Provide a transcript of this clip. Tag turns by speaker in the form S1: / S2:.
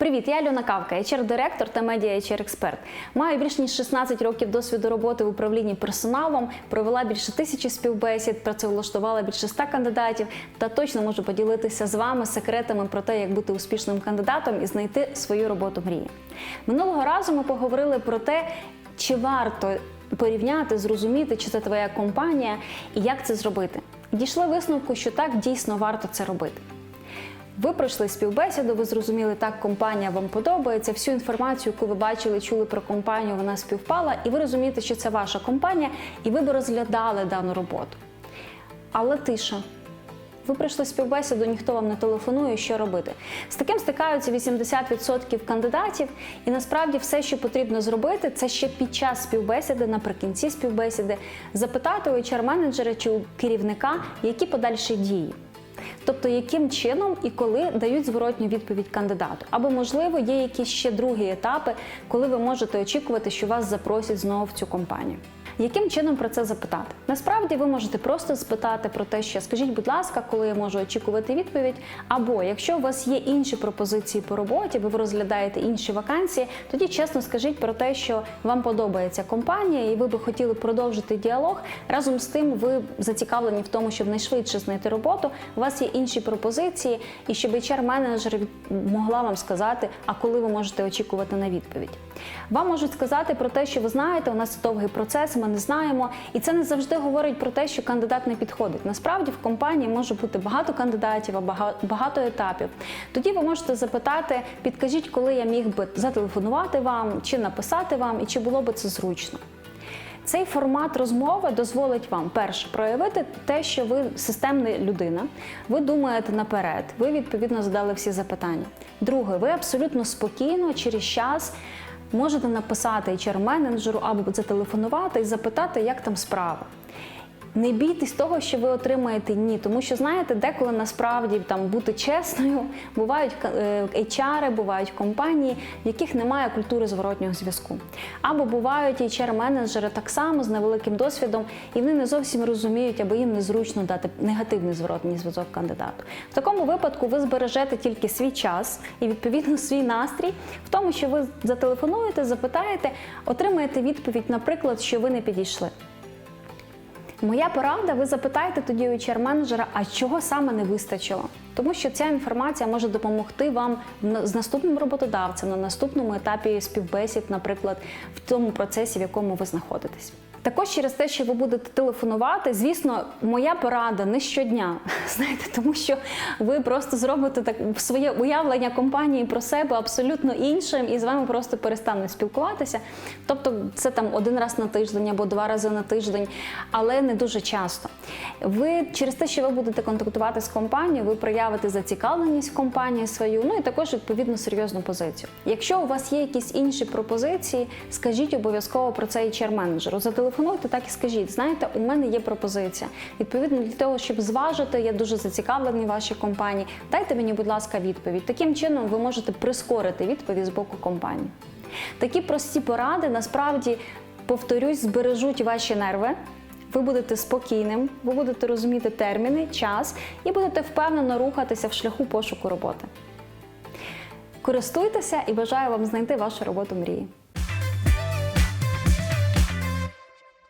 S1: Привіт, я Альона Кавка, HR-директор та медіа HR експерт Маю більш ніж 16 років досвіду роботи в управлінні персоналом, провела більше тисячі співбесід, працевлаштувала більше 100 кандидатів та точно можу поділитися з вами секретами про те, як бути успішним кандидатом і знайти свою роботу мрії. Минулого разу ми поговорили про те, чи варто порівняти, зрозуміти, чи це твоя компанія і як це зробити. Дійшли висновку, що так дійсно варто це робити. Ви пройшли співбесіду, ви зрозуміли, так компанія вам подобається. Всю інформацію, яку ви бачили, чули про компанію, вона співпала, і ви розумієте, що це ваша компанія, і ви би розглядали дану роботу. Але тиша. Ви прийшли співбесіду, ніхто вам не телефонує, що робити. З таким стикаються 80% кандидатів, і насправді все, що потрібно зробити, це ще під час співбесіди, наприкінці співбесіди, запитати у HR-менеджера чи у керівника, які подальші дії. Тобто, яким чином і коли дають зворотню відповідь кандидату, або можливо є якісь ще другі етапи, коли ви можете очікувати, що вас запросять знову в цю компанію. Яким чином про це запитати? Насправді ви можете просто спитати про те, що скажіть, будь ласка, коли я можу очікувати відповідь. Або якщо у вас є інші пропозиції по роботі, ви розглядаєте інші вакансії, тоді чесно скажіть про те, що вам подобається компанія, і ви би хотіли продовжити діалог. Разом з тим, ви зацікавлені в тому, щоб найшвидше знайти роботу. У вас є інші пропозиції, і щоб HR-менеджер могла вам сказати, а коли ви можете очікувати на відповідь. Вам можуть сказати про те, що ви знаєте, у нас довгий процес, ми не знаємо, і це не завжди говорить про те, що кандидат не підходить. Насправді в компанії може бути багато кандидатів, багато етапів. Тоді ви можете запитати, підкажіть, коли я міг би зателефонувати вам, чи написати вам, і чи було би це зручно. Цей формат розмови дозволить вам перше проявити те, що ви системна людина, ви думаєте наперед, ви відповідно задали всі запитання. Друге, ви абсолютно спокійно через час можете написати HR-менеджеру або зателефонувати і запитати, як там справа. Не бійтесь того, що ви отримаєте ні, тому що знаєте, деколи насправді там бути чесною, бувають е, HR, бувають компанії, в яких немає культури зворотнього зв'язку. Або бувають HR-менеджери так само з невеликим досвідом, і вони не зовсім розуміють, або їм незручно дати негативний зворотний зв'язок кандидату. В такому випадку ви збережете тільки свій час і відповідно свій настрій в тому, що ви зателефонуєте, запитаєте, отримаєте відповідь, наприклад, що ви не підійшли. Моя порада, ви запитаєте тоді у HR-менеджера, а чого саме не вистачило. Тому що ця інформація може допомогти вам з наступним роботодавцем на наступному етапі співбесід, наприклад, в тому процесі, в якому ви знаходитесь. Також через те, що ви будете телефонувати, звісно, моя порада не щодня, знаєте, тому що ви просто зробите так своє уявлення компанії про себе абсолютно іншим, і з вами просто перестануть спілкуватися. Тобто, це там один раз на тиждень або два рази на тиждень, але не дуже часто. Ви через те, що ви будете контактувати з компанією, ви проявите зацікавленість в компанії свою, ну і також відповідно серйозну позицію. Якщо у вас є якісь інші пропозиції, скажіть обов'язково про це HR-менеджеру. Зателефонуйте, так і скажіть. Знаєте, у мене є пропозиція. Відповідно для того, щоб зважити, я дуже зацікавлений вашій компанії. Дайте мені, будь ласка, відповідь. Таким чином ви можете прискорити відповідь з боку компанії. Такі прості поради насправді повторюсь, збережуть ваші нерви. Ви будете спокійним, ви будете розуміти терміни, час і будете впевнено рухатися в шляху пошуку роботи. Користуйтеся і бажаю вам знайти вашу роботу мрії.